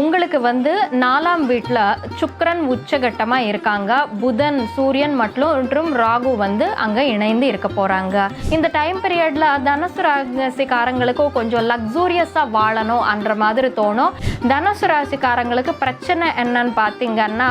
உங்களுக்கு வந்து நாலாம் வீட்டில் சுக்கரன் உச்சகட்டமாக இருக்காங்க. புதன் சூரியன் மற்றும் மற்றும் ராகு வந்து அங்கே இணைந்து இருக்க போகிறாங்க இந்த டைம் பீரியடில் தனுசு ராசிக்காரங்களுக்கும் கொஞ்சம் லக்ஸூரியஸாக வாழணும் அன்ற மாதிரி தோணும். தனுசு ராசிக்காரங்களுக்கு பிரச்சனை என்னன்னு பார்த்தீங்கன்னா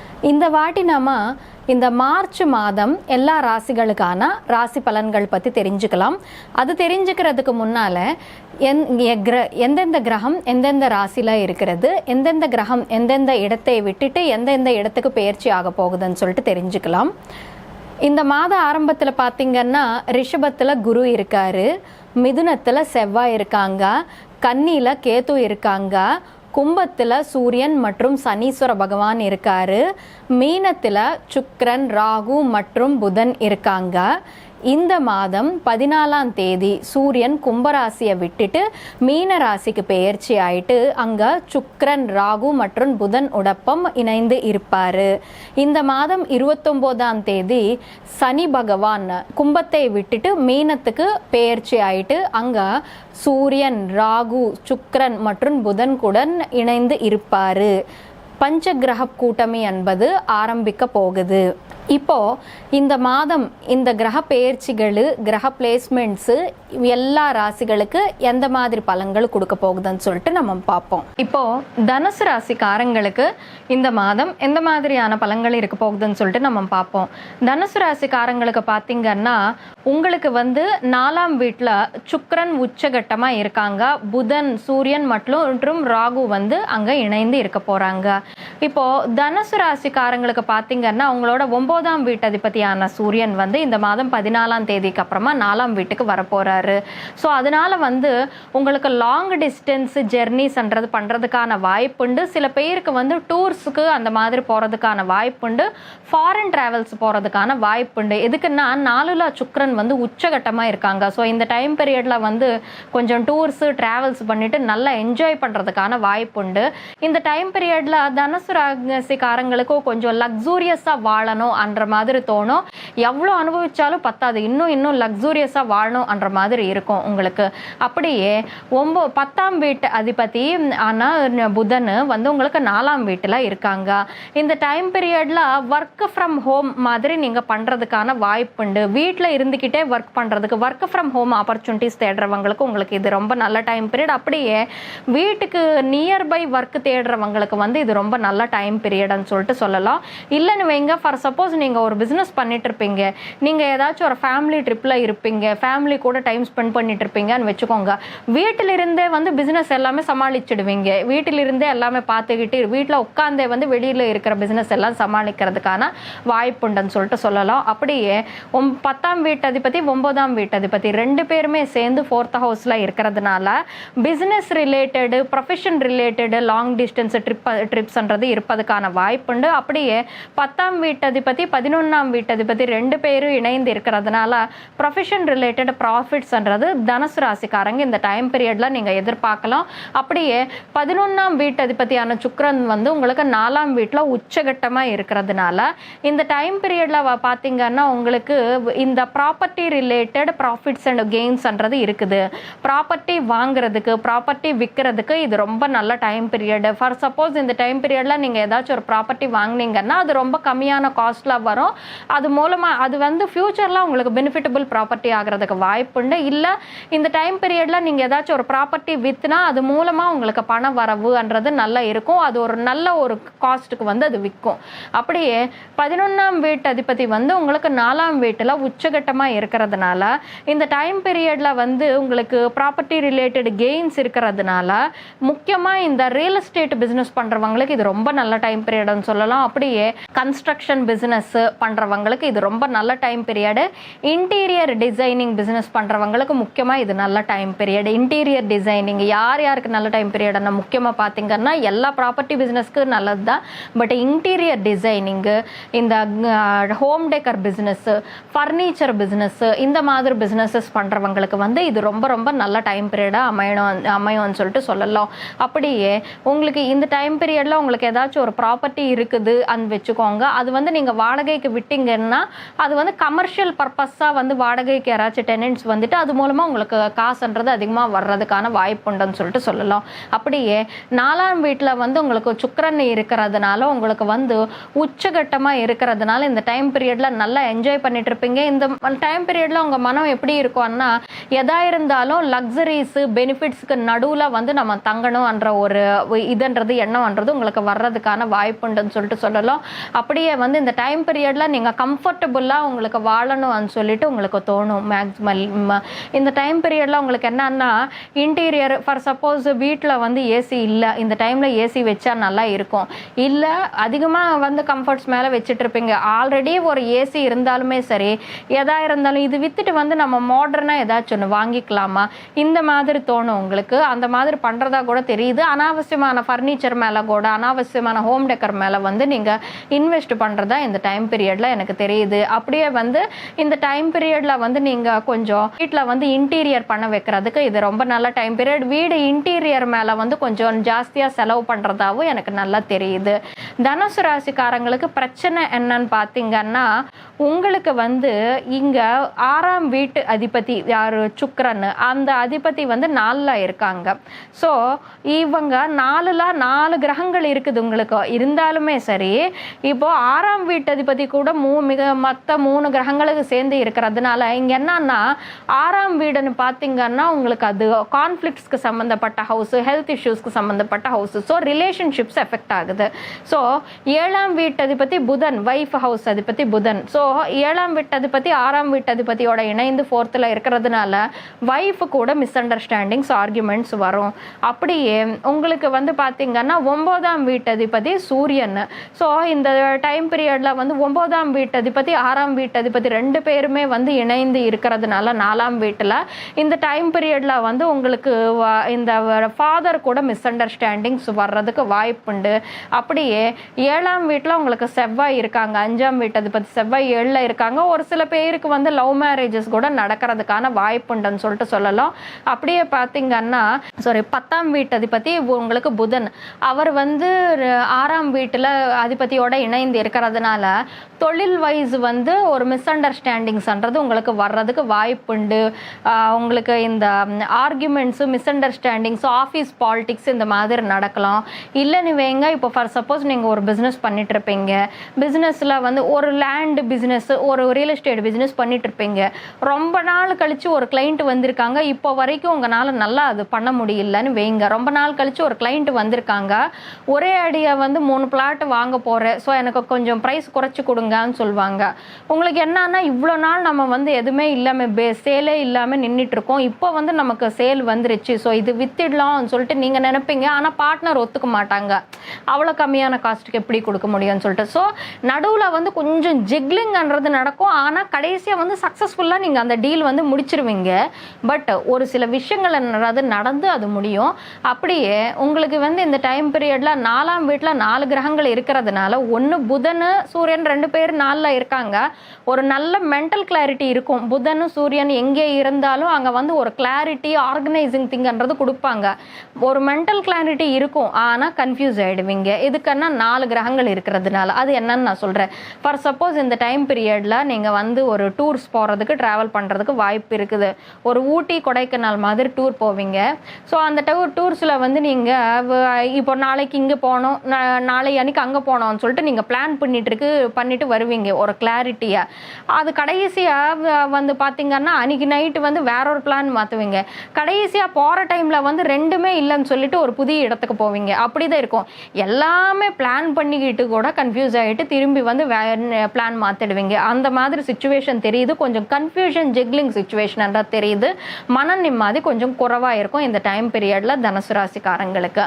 இந்த வாட்டி நாம இந்த மார்ச் மாதம் எல்லா ராசிகளுக்கான ராசி பலன்கள் பற்றி தெரிஞ்சுக்கலாம். அது தெரிஞ்சுக்கிறதுக்கு முன்னால் எந் கிர- எந்தெந்த கிரகம் எந்தெந்த ராசியில் இருக்கிறது எந்தெந்த கிரகம் எந்தெந்த இடத்தை விட்டுட்டு எந்தெந்த இடத்துக்கு பயிற்சி ஆக போகுதுன்னு சொல்லிட்டு தெரிஞ்சுக்கலாம். இந்த மாத ஆரம்பத்தில் பார்த்தீங்கன்னா ரிஷபத்தில் குரு இருக்காரு மிதுனத்தில் செவ்வாய் இருக்காங்க கன்னியில் கேத்து இருக்காங்க கும்பத்தில் சூரியன் மற்றும் சனீஸ்வர பகவான் இருக்காரு. மீனத்தில் சுக்ரன் ராகு மற்றும் புதன் இருக்காங்க. இந்த மாதம் பதினாலாம் தேதி சூரியன் கும்பராசியை விட்டுட்டு மீன ராசிக்கு பெயர்ச்சி ஆயிட்டு அங்க சுக்ரன் ராகு மற்றும் புதன் உடப்பம் இணைந்து இருப்பாரு. இந்த மாதம் இருபத்தொம்போதாம் தேதி சனி பகவான் கும்பத்தை விட்டுட்டு மீனத்துக்கு பெயர்ச்சி ஆயிட்டு அங்க சூரியன் ராகு சுக்ரன் மற்றும் புதன் குடன் இணைந்து இருப்பாரு. பஞ்சகிரக கூட்டமி என்பது ஆரம்பிக்க போகுது. இப்போது இந்த மாதம் இந்த கிரக பெயர்ச்சிகள் கிரக பிளேஸ்மெண்ட்ஸு எல்லா ராசிகளுக்கு எந்த மாதிரி பலன்கள் கொடுக்க போகுதுன்னு சொல்லிட்டு நம்ம பார்ப்போம். இப்போது தனுசு ராசிக்காரங்களுக்கு இந்த மாதம் எந்த மாதிரியான பலன்கள் இருக்க போகுதுன்னு சொல்லிட்டு நம்ம பார்ப்போம். தனுசு ராசிக்காரங்களுக்கு பார்த்திங்கன்னா உங்களுக்கு வந்து நாலாம் வீட்டில் சுக்கரன் உச்சகட்டமாக இருக்காங்க. புதன் சூரியன் மற்றும் மற்றும் ராகு வந்து அங்கே இணைந்து இருக்க போகிறாங்க இப்போது தனுசு ராசிக்காரங்களுக்கு பார்த்திங்கன்னா அவங்களோட ஒன்பதாம் வீட்டதிபதியான சூரியன் வந்து இந்த மாதம் பதினாலாம் தேதிக்கு அப்புறமா நாலாம் வீட்டுக்கு வரப்போறாரு. ஸோ அதனால வந்து உங்களுக்கு லாங் டிஸ்டன்ஸ் ஜெர்னிஸ்ன்றது பண்ணுறதுக்கான வாய்ப்புண்டு சில பேருக்கு வந்து டூர்ஸுக்கு அந்த மாதிரி போகிறதுக்கான வாய்ப்புண்டு ஃபாரின் ட்ராவல்ஸ் போகிறதுக்கான வாய்ப்புண்டு எதுக்குன்னா நாலுலா சுக்கரன் வந்து உச்சகட்டமாக இருக்காங்க. ஸோ இந்த டைம் பீரியடில் வந்து கொஞ்சம் டூர்ஸு ட்ராவல்ஸ் பண்ணிட்டு நல்லா என்ஜாய் பண்ணுறதுக்கான வாய்ப்புண்டு இந்த டைம் பீரியடில் தனுசு ராசிக்காரங்களுக்கும் கொஞ்சம் லக்ஸூரியஸாக வாழணும் அன்ற மாதிரி தோணும். எவ்வளோ அனுபவிச்சாலும் பத்தாது. இன்னும் இன்னும் லக்ஸூரியஸாக வாழணும் அன்ற மாதிரி இருக்கும் உங்களுக்கு. அப்படியே ஒம்போ பத்தாம் வீட்டு அதிபதி ஆனால் புதன் வந்து உங்களுக்கு நாலாம் வீட்டில் இருக்காங்க. இந்த டைம் பீரியடில் ஒர்க் ஃப்ரம் ஹோம் மாதிரி நீங்கள் பண்ணுறதுக்கான வாய்ப்புண்டு வீட்டில் இருந்துக்கிட்டே ஒர்க் பண்ணுறதுக்கு ஒர்க் ஃப்ரம் ஹோம் ஆப்பர்ச்சுனிட்டிஸ் தேடுறவங்களுக்கு உங்களுக்கு இது ரொம்ப நல்ல டைம் பீரியட் அப்படியே வீட்டுக்கு நியர்பை ஒர்க் தேடுறவங்களுக்கு வந்து இது ரொம்ப நல்ல டைம் பீரியட்னு சொல்லிட்டு சொல்லலாம். இல்லைன்னு வைங்க ஃபார் சப்போஸ் நீங்கள் ஒரு பிஸ்னஸ் பண்ணிட்டு இருப்பீங்க. நீங்கள் ஏதாச்சும் ஒரு ஃபேமிலி ட்ரிப்பில் இருப்பீங்க. ஃபேமிலி கூட டைம் ஸ்பெண்ட் பண்ணிட்டு இருப்பீங்கன்னு வச்சுக்கோங்க. வீட்டிலிருந்தே வந்து பிஸ்னஸ் எல்லாமே சமாளிச்சிடுவீங்க. வீட்டிலிருந்தே எல்லாமே பார்த்துக்கிட்டு வீட்டில் உட்காந்தே வந்து வெளியில் இருக்கிற பிஸ்னஸ் எல்லாம் சமாளிக்கிறதுக்கான வாய்ப்புண்டுன்னு சொல்லிட்டு சொல்லலாம். அப்படியே ஒம் பத்தாம் வீட்டதிபதி ஒன்பதாம் வீட்டு ரெண்டு பேருமே சேர்ந்து ஃபோர்த் ஹவுஸில் இருக்கிறதுனால business related profession related long distance trip ட்ரிப்ஸ்ன்றது இருப்பதுக்கான வாய்ப்புண்டு அப்படியே பத்தாம் வீட்டதிபதி அதிபதி பதினொன்றாம் வீட்டதிபதி ரெண்டு பேரும் இணைந்து இருக்கிறதுனால ப்ரொஃபஷன் ரிலேட்டட் ப்ராஃபிட்ஸ்ன்றது தனுசு ராசிக்காரங்க இந்த டைம் பீரியடில் நீங்கள் எதிர்பார்க்கலாம். அப்படியே பதினொன்றாம் வீட்டதிபதியான சுக்கிரன் வந்து உங்களுக்கு நாலாம் வீட்டில் உச்சகட்டமாக இருக்கிறதுனால இந்த டைம் பீரியடில் பார்த்தீங்கன்னா உங்களுக்கு இந்த ப்ராப்பர்ட்டி ரிலேட்டட் ப்ராஃபிட்ஸ் அண்ட் கெயின்ஸ்ன்றது இருக்குது. ப்ராப்பர்ட்டி வாங்குறதுக்கு ப்ராப்பர்ட்டி விற்கிறதுக்கு இது ரொம்ப நல்ல டைம் பீரியட் ஃபார் சப்போஸ் இந்த டைம் பீரியடில் நீங்கள் ஏதாச்சும் ஒரு ப்ராப்பர்ட்டி வாங்குனீங்கன்னா அது ரொம்ப கம்மியான காஸ்ட்டில் வரும். அது மூலமாக அது வந்து ஃப்யூச்சரில் உங்களுக்கு பெனிஃபிட்டபிள் ப்ராப்பர்ட்டி ஆகிறதுக்கு வாய்ப்புண்டு இல்லை இந்த டைம் பீரியடில் நீங்கள் ஏதாச்சும் ஒரு ப்ராப்பர்ட்டி விற்றுனா அது மூலமாக உங்களுக்கு பண வரவுன்றது நல்லா இருக்கும். அது ஒரு நல்ல ஒரு காஸ்ட்டுக்கு வந்து அது விற்கும் அப்படியே பதினொன்றாம் வீட்டு அதிபதி வந்து உங்களுக்கு நாலாம் வீட்டில் உச்சகட்டமாக இருக்கிறதுனால இந்த டைம் பீரியடில் வந்து உங்களுக்கு ப்ராப்பர்ட்டி ரிலேட்டட் கெயின்ஸ் இருக்கிறதுனால முக்கியமாக இந்த ரியல் எஸ்டேட் பிஸ்னஸ் பண்ணுறவங்களுக்கு இது ரொம்ப ரொம்ப நல்ல டைம் பீரியட்னு சொல்லலாம். அப்படியே கன்ஸ்ட்ரக்ஷன் பிஸ்னஸ் பண்ணுறவங்களுக்கு இது ரொம்ப நல்ல time period interior designing business பண்ணுறவங்களுக்கு முக்கியமாக இது நல்ல டைம் பீரியடு இன்டீரியர் டிசைனிங் யார் யாருக்கு நல்ல டைம் பீரியட்னா முக்கியமாக பார்த்தீங்கன்னா எல்லா ப்ராப்பர்ட்டி பிஸ்னஸ்க்கு நல்லது தான் பட் இன்டீரியர் டிசைனிங்கு இந்த home decor business furniture business இந்த மாதிரி பிஸ்னஸஸ் பண்ணுறவங்களுக்கு வந்து இது ரொம்ப ரொம்ப நல்ல டைம் பீரியடாக அமையணும் அமையும்னு சொல்லிட்டு சொல்லலாம். அப்படியே உங்களுக்கு இந்த டைம் பீரியடில் உங்களுக்கு ஏதாச்சும் ஒரு ப்ராப்பர்ட்டி இருக்குது அன்னு வச்சுக்கோங்க. அது வந்து நீங்கள் வாடகைக்கு விட்டீங்கன்னா அது வந்து கமர்ஷியல் பர்பஸாக வந்து வாடகைக்கு யாராச்சும் டெனன்ட்ஸ் வந்துட்டு அது மூலமாக உங்களுக்கு காசுன்றது அதிகமாக வர்றதுக்கான வாய்ப்பு உண்டுன்னு சொல்லிட்டு சொல்லலாம். அப்படியே நாலாம் வீட்டில் வந்து உங்களுக்கு சுக்கரன் இருக்கிறதுனால உங்களுக்கு வந்து உச்சகட்டமாக இருக்கிறதுனால இந்த டைம் பீரியடில் நல்லா என்ஜாய் பண்ணிட்டு இருப்பீங்க இந்த டைம் பீரியடில் உங்கள் மனம் எப்படி இருக்கும்னா எதா இருந்தாலும் லக்ஸரிஸு பெனிஃபிட்ஸ்க்கு நடுவில் வந்து நம்ம தங்கணும்ன்ற ஒரு இதுன்றது எண்ணம்ன்றது உங்களுக்கு வர்றதுக்கான வாய்ப்புண்டுன்னு சொல்லிட்டு சொல்லலாம். அப்படியே வந்து இந்த டைம் டைம் பீரியடில் நீங்கள் கம்ஃபர்டபுளாக உங்களுக்கு வாழணும்னு சொல்லிட்டு உங்களுக்கு தோணும் மேக்ஸிமம் இந்த டைம் பீரியடில் உங்களுக்கு என்னன்னா இன்டீரியர் ஃபார் சப்போஸ் வீட்டில் வந்து ஏசி இல்லை இந்த டைமில் ஏசி வச்சா நல்லா இருக்கும். இல்லை அதிகமாக வந்து கம்ஃபர்ட்ஸ் மேலே வச்சுட்டு இருப்பீங்க. ஆல்ரெடி ஒரு ஏசி இருந்தாலுமே சரி எதா இருந்தாலும் இது வித்துட்டு வந்து நம்ம மாடர்னாக ஏதாச்சும் ஒன்று வாங்கிக்கலாமா? இந்த மாதிரி தோணும் உங்களுக்கு. அந்த மாதிரி பண்ணுறதா கூட தெரியுது. அனாவசியமான ஃபர்னிச்சர் மேலே கூட அனாவசியமான ஹோம் டெக்கர் மேலே வந்து நீங்கள் இன்வெஸ்ட் பண்ணுறதா இந்த டைம் டைம் பீரியடில் எனக்கு தெரியுது. அப்படியே வந்து இந்த டைம் பீரியடில் வந்து நீங்கள் கொஞ்சம் வீட்டில் வந்து இன்டீரியர் பண்ண வைக்கிறதுக்கு இது ரொம்ப நல்ல டைம் பீரியட் வீடு இன்டீரியர் மேலே வந்து கொஞ்சம் ஜாஸ்தியாக செலவு பண்ணுறதாவும் எனக்கு நல்லா தெரியுது. தனுசு ராசிக்காரங்களுக்கு பிரச்சனை என்னன்னு பார்த்தீங்கன்னா உங்களுக்கு வந்து இங்கே ஆறாம் வீட்டு அதிபதி யார்? சுக்கரன். அந்த அதிபதி வந்து நாலில் இருக்காங்க. ஸோ இவங்க நாலுல நாலு கிரகங்கள் இருக்குது உங்களுக்கு. இருந்தாலுமே சரி இப்போ ஆறாம் வீட்டு அதிபதி கூட மூ மிக மற்ற மூணு கிரகங்களுக்கு சேர்ந்து இருக்கிறதுனால இங்கே என்னன்னா ஆறாம் வீடுன்னு பார்த்தீங்கன்னா உங்களுக்கு அது கான்ஃப்ளிக்ஸ்க்கு சம்மந்தப்பட்ட ஹவுஸ் ஹெல்த் இஷ்யூஸ்க்கு சம்மந்தப்பட்ட ஹவுஸ் ஸோ ரிலேஷன்ஷிப்ஸ் எஃபெக்ட் ஆகுது. ஸோ ஏழாம் வீட்டு அதிபதி புதன் வைஃப் ஹவுஸ் அதிபதி புதன். ஸோ ஏழாம் வீட்டு அதிபதி ஆறாம் வீட்டு அதிபதியோட இணைந்து ஃபோர்த்தில் இருக்கிறதுனால வைஃப் கூட மிஸ் அண்டர்ஸ்டாண்டிங்ஸ் ஆர்குமெண்ட்ஸ் வரும். அப்படியே உங்களுக்கு வந்து பார்த்தீங்கன்னா ஒம்போதாம் வீட்டு அதிபதி சூரியன். ஸோ இந்த டைம் பீரியடில் வந்து ஒம்போதாம் வீட்டு அதிபதி ஆறாம் வீட்டு அதிபதி ரெண்டு பேருமே வந்து இணைந்து இருக்கிறதுனால நாலாம் வீட்டில் இந்த டைம் பீரியடில் வந்து உங்களுக்கு இந்த ஃபாதர் கூட மிஸ் அண்டர்ஸ்டாண்டிங்ஸ் வர்றதுக்கு வாய்ப்புண்டு அப்படியே ஏழாம் வீட்டில் உங்களுக்கு செவ்வாய் இருக்காங்க அஞ்சாம் வீட்டு அதிபதி செவ்வாய் ஏழில் இருக்காங்க. ஒரு சில பேருக்கு வந்து லவ் மேரேஜஸ் கூட நடக்கிறதுக்கான வாய்ப்புண்டுன்னு சொல்லிட்டு சொல்லலாம். அப்படியே பார்த்தீங்கன்னா சாரி பத்தாம் வீட்டு அதிபதி உங்களுக்கு புதன். அவர் வந்து ஆறாம் வீட்டில் அதிபதியோட இணைந்து இருக்கிறதுனால தொழில் வைஸ் வந்து ஒரு மிஸ் அண்டர்ஸ்டாண்டிங்ஸ்ன்றது உங்களுக்கு வர்றதுக்கு வாய்ப்புண்டு. உங்களுக்கு இந்த ஆர்குமெண்ட்ஸும் மிஸ் அண்டர்ஸ்டாண்டிங்ஸ் ஆஃபீஸ் பாலிடிக்ஸ் இந்த மாதிரி நடக்கலாம். இல்லைன்னு வைங்க இப்போ ஃபார் சப்போஸ் நீங்கள் ஒரு பிஸ்னஸ் பண்ணிட்டு இருப்பீங்க பிஸ்னஸில் வந்து ஒரு லேண்டு பிஸ்னஸ் ஒரு ரியல் எஸ்டேட் பிஸ்னஸ் பண்ணிட்டு இருப்பீங்க ரொம்ப நாள் கழித்து ஒரு கிளைண்ட் வந்திருக்காங்க. இப்போ வரைக்கும் உங்களால் நல்லா அது பண்ண முடியலன்னு வைங்க. ரொம்ப நாள் கழித்து ஒரு கிளைண்ட் வந்திருக்காங்க. ஒரே அடியை வந்து மூணு பிளாட் வாங்க போகிறேன் ஸோ எனக்கு கொஞ்சம் ப்ரைஸ் குறைச்சி கொடுங்கன்னு சொல்லுவாங்க உங்களுக்கு என்னன்னா இவ்வளோ நாள் நம்ம வந்து எதுவுமே இல்லாமல் பே சேலே இல்லாமல் நின்றுட்டு இருக்கோம் இப்போ வந்து நமக்கு சேல் வந்துருச்சு. ஸோ இது வித்திடலாம்னு சொல்லிட்டு நீங்கள் நினைப்பீங்க. ஆனால் பார்ட்னர் ஒத்துக்க மாட்டாங்க. அவ்வளோ கம்மியான காஸ்ட்டுக்கு எப்படி கொடுக்க முடியும்னு சொல்லிட்டு. ஸோ நடுவில் வந்து கொஞ்சம் ஜிக்லிங்ன்றது நடக்கும். ஆனால் கடைசியாக வந்து சக்ஸஸ்ஃபுல்லாக நீங்கள் அந்த டீல் வந்து முடிச்சிருவீங்க. பட் ஒரு சில விஷயங்கள் என்னது நடந்து அது முடியும். அப்படியே உங்களுக்கு வந்து இந்த டைம் பீரியடில் நாலாம் வீட்டில் நாலு கிரகங்கள் இருக்கிறதுனால ஒன்று புதன் சூரியன் ரெண்டு பேர் நாளில் இருக்காங்க. ஒரு நல்ல மென்டல் கிளாரிட்டி இருக்கும். புதனும் சூரியன் எங்கே இருந்தாலும் அங்கே வந்து ஒரு கிளாரிட்டி ஆர்கனைசிங் திங்கன்றது கொடுப்பாங்க. ஒரு மென்டல் கிளாரிட்டி இருக்கும். ஆனால் கன்ஃபியூஸ் ஆகிடுவீங்க இதுக்குன்னா நாலு கிரகங்கள் இருக்கிறதுனால. அது என்னன்னு நான் சொல்கிறேன் ஃபார் சப்போஸ் இந்த டைம் பீரியடில் நீங்கள் வந்து ஒரு டூர்ஸ் போகிறதுக்கு ட்ராவல் பண்ணுறதுக்கு வாய்ப்பு இருக்குது. ஒரு ஊட்டி கொடைக்கானல் மாதிரி டூர் போவீங்க. ஸோ அந்த டூர் டூர்ஸில் வந்து நீங்கள் இப்போ நாளைக்கு இங்கே போகணும் நாளை அன்னைக்கு அங்கே போகணும்னு சொல்லிட்டு நீங்கள் பிளான் பண்ணிட்டு இருக்கு. பண்ணிட்டு வருவீங்க ஒரு கிளாரிட்டியாக அது கடைசியாக வந்து பார்த்தீங்கன்னா அன்னைக்கு நைட்டு வந்து வேற ஒரு பிளான் மாற்றுவீங்க கடைசியாக போகிற டைமில் வந்து ரெண்டுமே இல்லைன்னு சொல்லிட்டு ஒரு புதிய இடத்துக்கு போவீங்க. அப்படி தான் இருக்கும். எல்லாமே பிளான் பண்ணிக்கிட்டு கூட கன்ஃபியூஸ் ஆகிட்டு திரும்பி வந்து வே பிளான் மாற்றிடுவீங்க அந்த மாதிரி சுச்சுவேஷன் தெரியுது. கொஞ்சம் கன்ஃபியூஷன் ஜிக்லிங் தான் தெரியுது. மன நிம்மதி கொஞ்சம் குறைவாக இருக்கும் இந்த டைம் பீரியடில் தனுசு ராசிக்காரங்களுக்கு.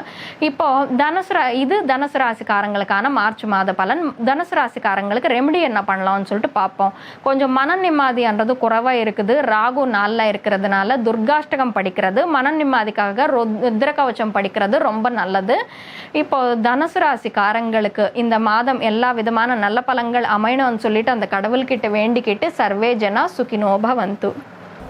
இப்போ தனுசு இது தனுசு ராசிக்காரங்களுக்கான மார்ச் மாத பலன். தனுசு ராசிக்காரங்களுக்கு ரெமெடி என்ன பண்ணலாம்னு சொல்லிட்டு பார்ப்போம். கொஞ்சம் மன நிம்மதின்றது குறைவாக இருக்குது. ராகு நாளில் இருக்கிறதுனால துர்காஷ்டகம் படிக்கிறது. மன நிம்மதிக்காக ருத்ர கவச்சம் படிக்கிறது ரொம்ப நல்லது. இப்போ தனுசு ராசிக்காரங்களுக்கு இந்த மாதம் எல்லா விதமான நல்ல பலங்கள் அமையணும்னு சொல்லிட்டு அந்த கடவுள்கிட்ட வேண்டிக்கிட்டு சர்வேஜனா சுகினோப வந்து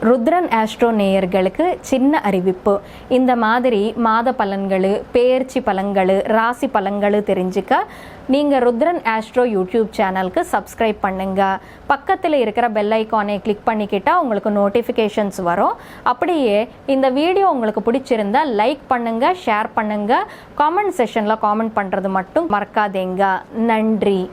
ருத்ரன் ஆஸ்ட்ரோ நேயர்களுக்கு சின்ன அறிவிப்பு. இந்த மாதிரி மாத பலன்கள் பேர்ச்சி பலன்கள் ராசி பலன்கள் தெரிஞ்சுக்க நீங்கள் ருத்ரன் ஆஸ்ட்ரோ யூடியூப் சேனலுக்கு சப்ஸ்கிரைப் பண்ணுங்க. பக்கத்தில் இருக்கிற பெல் ஐக்கானை கிளிக் பண்ணிக்கிட்டால் உங்களுக்கு நோட்டிஃபிகேஷன்ஸ் வரும். அப்படியே இந்த வீடியோ உங்களுக்கு பிடிச்சிருந்தா லைக் பண்ணுங்கள் ஷேர் பண்ணுங்கள் காமெண்ட் செஷனில் காமெண்ட் பண்ணுறது மட்டும் மறக்காதீங்க. நன்றி.